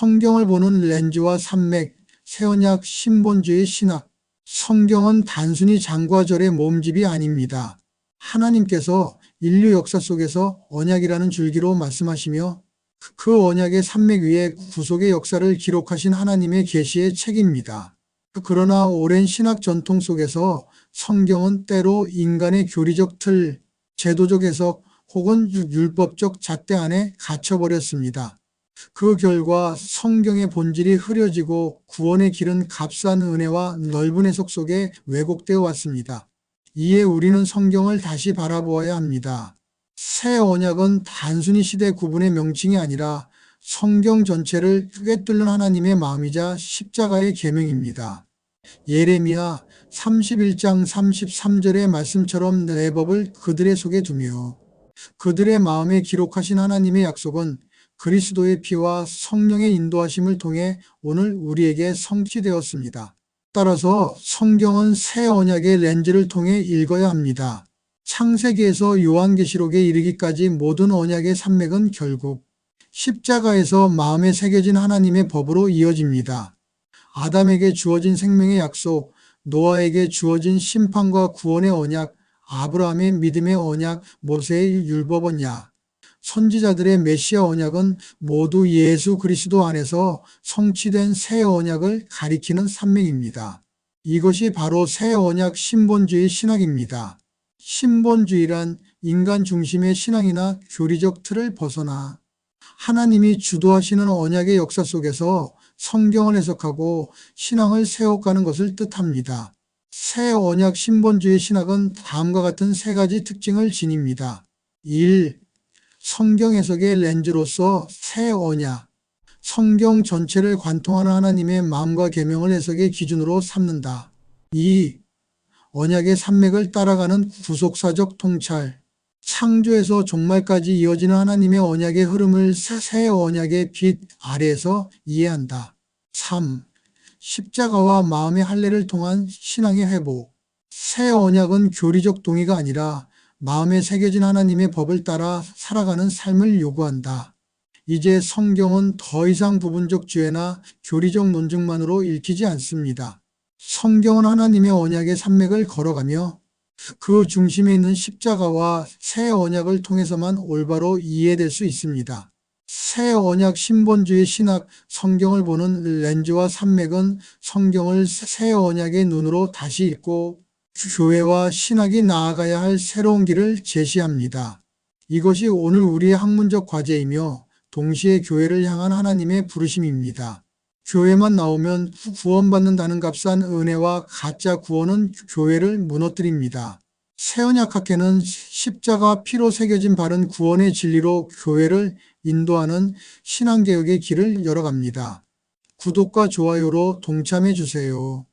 성경을 보는 렌즈와 산맥, 새언약 신본주의 신학. 성경은 단순히 장과절의 몸집이 아닙니다. 하나님께서 인류 역사 속에서 언약이라는 줄기로 말씀하시며 그 언약의 산맥 위에 구속의 역사를 기록하신 하나님의 계시의 책입니다. 그러나 오랜 신학 전통 속에서 성경은 때로 인간의 교리적 틀, 제도적 해석 혹은 율법적 잣대 안에 갇혀버렸습니다. 그 결과 성경의 본질이 흐려지고 구원의 길은 값싼 은혜와 넓은 해석 속에 왜곡되어 왔습니다. 이에 우리는 성경을 다시 바라보아야 합니다. 새 언약은 단순히 시대 구분의 명칭이 아니라 성경 전체를 꿰뚫는 하나님의 마음이자 십자가의 계명입니다. 예레미야 31장 33절의 말씀처럼 내 법을 그들의 속에 두며 그들의 마음에 기록하신 하나님의 약속은 그리스도의 피와 성령의 인도하심을 통해 오늘 우리에게 성취되었습니다. 따라서 성경은 새 언약의 렌즈를 통해 읽어야 합니다. 창세기에서 요한계시록에 이르기까지 모든 언약의 산맥은 결국 십자가에서 마음에 새겨진 하나님의 법으로 이어집니다. 아담에게 주어진 생명의 약속, 노아에게 주어진 심판과 구원의 언약, 아브라함의 믿음의 언약, 모세의 율법 언약, 선지자들의 메시아 언약은 모두 예수 그리스도 안에서 성취된 새 언약을 가리키는 산맥입니다. 이것이 바로 새 언약 신본주의 신학입니다. 신본주의란 인간 중심의 신앙이나 교리적 틀을 벗어나 하나님이 주도하시는 언약의 역사 속에서 성경을 해석하고 신앙을 세워가는 것을 뜻합니다. 새 언약 신본주의 신학은 다음과 같은 세 가지 특징을 지닙니다. 1. 성경 해석의 렌즈로서 새 언약. 성경 전체를 관통하는 하나님의 마음과 계명을 해석의 기준으로 삼는다. 2. 언약의 산맥을 따라가는 구속사적 통찰. 창조에서 종말까지 이어지는 하나님의 언약의 흐름을 새 언약의 빛 아래에서 이해한다. 3. 십자가와 마음의 할례를 통한 신앙의 회복. 새 언약은 교리적 동의가 아니라 마음에 새겨진 하나님의 법을 따라 살아가는 삶을 요구한다. 이제 성경은 더 이상 부분적 주해나 교리적 논증만으로 읽히지 않습니다. 성경은 하나님의 언약의 산맥을 걸어가며 그 중심에 있는 십자가와 새 언약을 통해서만 올바로 이해될 수 있습니다. 새 언약 신본주의 신학 성경을 보는 렌즈와 산맥은 성경을 새 언약의 눈으로 다시 읽고 교회와 신학이 나아가야 할 새로운 길을 제시합니다. 이것이 오늘 우리의 학문적 과제이며 동시에 교회를 향한 하나님의 부르심입니다. 교회만 나오면 구원받는다는 값싼 은혜와 가짜 구원은 교회를 무너뜨립니다. 새언약학회는 십자가 피로 새겨진 바른 구원의 진리로 교회를 인도하는 신앙개혁의 길을 열어갑니다. 구독과 좋아요로 동참해 주세요.